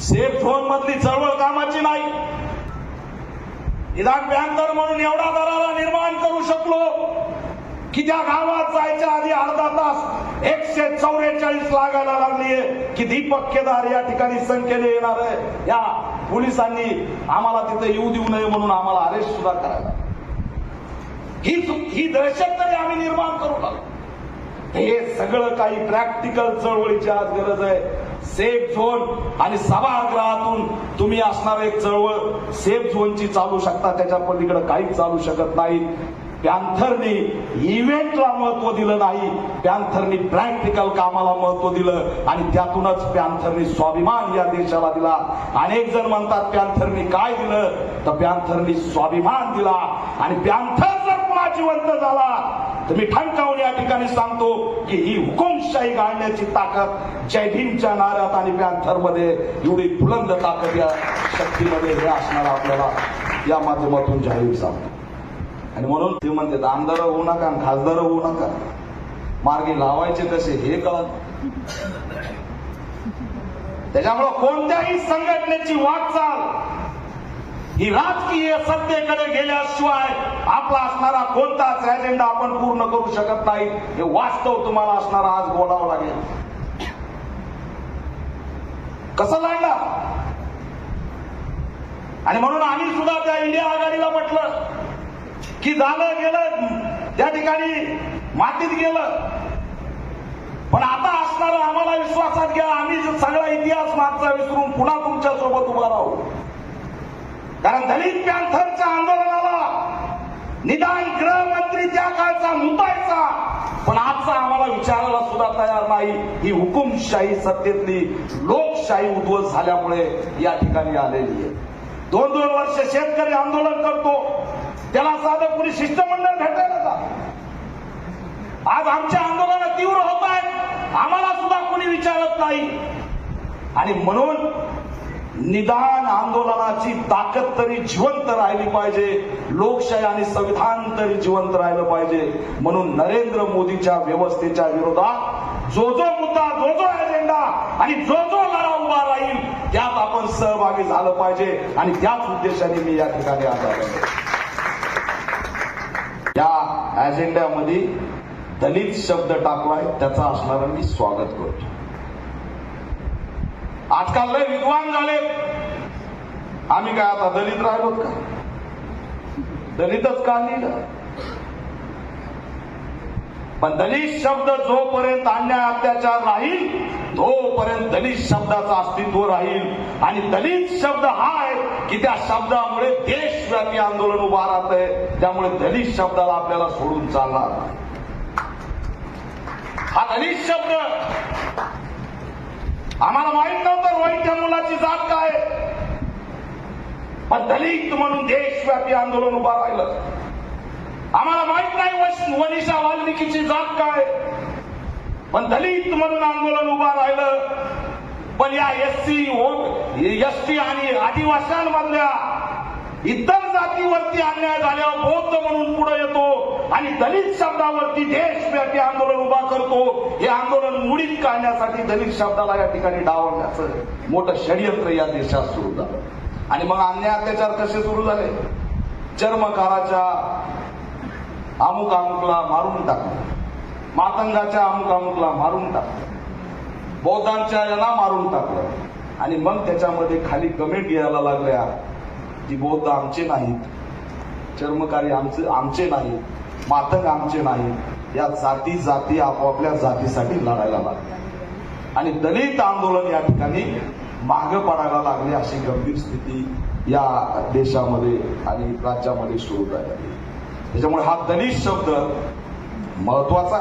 Safe zone मधली चळवळ कामाची नाही. निदान बँकर म्हणून एवढा दराला निर्माण करू शकलो की त्या गावात जायच्या आधी अर्धा तास एकशे चौवेचाळीस लागायला लागलीये की दीपक केदार या ठिकाणी संख्येने येणार आहे. या पोलिसांनी आम्हाला तिथे येऊ देऊ नये म्हणून आम्हाला अरेस्ट सुद्धा करायला ही ही दहशत तरी आम्ही निर्माण करू लागलो. हे सगळं काही प्रॅक्टिकल चळवळीची आज गरज आहे. सेफ झोन आणि सभागृहातून तुम्ही असणार एक चळवळ सेफ झोनची चालू शकता त्याच्या पलीकडे काहीच चालू शकत नाही पॅन्थरनी इव्हेंटला महत्त्व दिलं नाही. पॅन्थरनी प्रॅक्टिकल कामाला महत्त्व दिलं आणि त्यातूनच पॅन्थरनी स्वाभिमान या देशाला दिला. अनेक जण म्हणतात पॅन्थरनी काय दिलं? तर पॅन्थरनी स्वाभिमान दिला. आणि पॅन्थर जर पुन्हा जिवंत झाला तर मी ठणकावून या ठिकाणी सांगतो की ही हुकुमशाही गाळण्याची ताकद जय भीमच्या नाऱ्यात आणि पॅन्थरमध्ये एवढी बुलंद ताकद या शक्तीमध्ये हे असणार आपल्याला या माध्यमातून जाहीर सांगतो. आणि म्हणून ते म्हणते आमदार होऊ नका आणि खासदार होऊ नका. मार्गी लावायचे कसे हे कळत त्याच्यामुळं कोणत्याही संघटनेची वाटचाल ही राजकीय सत्तेकडे गेल्याशिवाय आपला असणारा कोणताच अजेंडा आपण पूर्ण करू शकत नाही. हे वास्तव तुम्हाला असणारा आज बोलावं लागेल. कसं लागणार? आणि म्हणून आम्ही सुद्धा त्या इंडिया आघाडीला म्हटलं की झालं गेलं त्या ठिकाणी मातीत गेलं. पण आता असणारा आम्हाला विश्वासात घ्या. आम्ही सगळा इतिहास मागचा विसरून पुन्हा तुमच्यासोबत उभा राहू. कारण दलित पॅन्थरच्या आंदोलनाला निदान गृहमंत्री त्या काळचा मुतायचा पण आजचा आम्हाला विचारायला सुद्धा तयार नाही. ही हुकुमशाही सत्तेतली लोकशाही उद्ध्वस्त झाल्यामुळे या ठिकाणी आलेली आहे. दोन दोन वर्ष शेतकरी आंदोलन करतो. त्याला साधं कुणी शिष्टमंडळ भेटायला का आज आमच्या आंदोलन तीव्र होत आहेत. आम्हाला सुद्धा कुणी विचारत नाही. आणि म्हणून निदान आंदोलनाची ताकद तरी जिवंत राहिली पाहिजे लोकशाही आणि संविधान तरी जिवंत राहिलं पाहिजे. म्हणून नरेंद्र मोदीच्या व्यवस्थेच्या विरोधात जो जो मुद्दा जो जो अजेंडा आणि जो जो लढा उभा राहील त्यात आपण सहभागी झालं पाहिजे आणि त्याच उद्देशाने मी या ठिकाणी आज आलो या अजेंड्यामध्ये दलित शब्द टाकलाय त्याचा असणारा मी स्वागत करतो. आजकाल लय विद्वान झाले आम्ही काय आता दलित राहिलो का? दलितच का लिहिलं? पण दलित शब्द जोपर्यंत अन्याय अत्याचार राहील तोपर्यंत दलित शब्दाचं अस्तित्व राहील. आणि दलित शब्द हा आहे की त्या शब्दामुळे देशव्यापी आंदोलन उभा राहत आहे त्यामुळे दलित शब्दाला आपल्याला सोडून चालणार. हा दलित शब्द आम्हाला माहीत नव्हतं रोहित त्या मुलाची जात काय. पण दलित म्हणून देशव्यापी आंदोलन उभा राहिलं. आम्हाला माहीत नाही वनिषा वाल्मिकीची जात काय. पण दलित म्हणून आंदोलन उभा राहिलं. पण या एससी एस टी आणि आदिवासींमधल्या इतर जातीवरती अन्याय झाल्यावर बौद्ध म्हणून पुढे येतो. आणि दलित शब्दावरती देशव्यापी आंदोलन उभा करतो हे आंदोलन मुडीत काढण्यासाठी दलित शब्दाला या ठिकाणी डावलण्याचं मोठं षडयंत्र या देशात सुरू झालं. आणि मग अन्याय अत्याचार कसे सुरू झाले? चर्मकाराच्या अमुक अमुकला मारून टाकलं. मातंगाच्या अमुक अमुकला मारून टाकलं. बौद्धांच्या याला मारून टाकलं. आणि मग त्याच्यामध्ये खाली कमेंट यायला लागल्या की बौद्ध आमचे नाहीत चर्मकारी आमचे आमचे नाहीत मातंग आमचे नाही. या जाती जाती आपापल्या जातीसाठी लढायला लागल्या आणि दलित आंदोलन या ठिकाणी मागं पडायला लागले अशी गंभीर स्थिती या देशामध्ये आणि राज्यामध्ये सुरू झाली. त्याच्यामुळे हा दलित शब्द महत्त्वाचा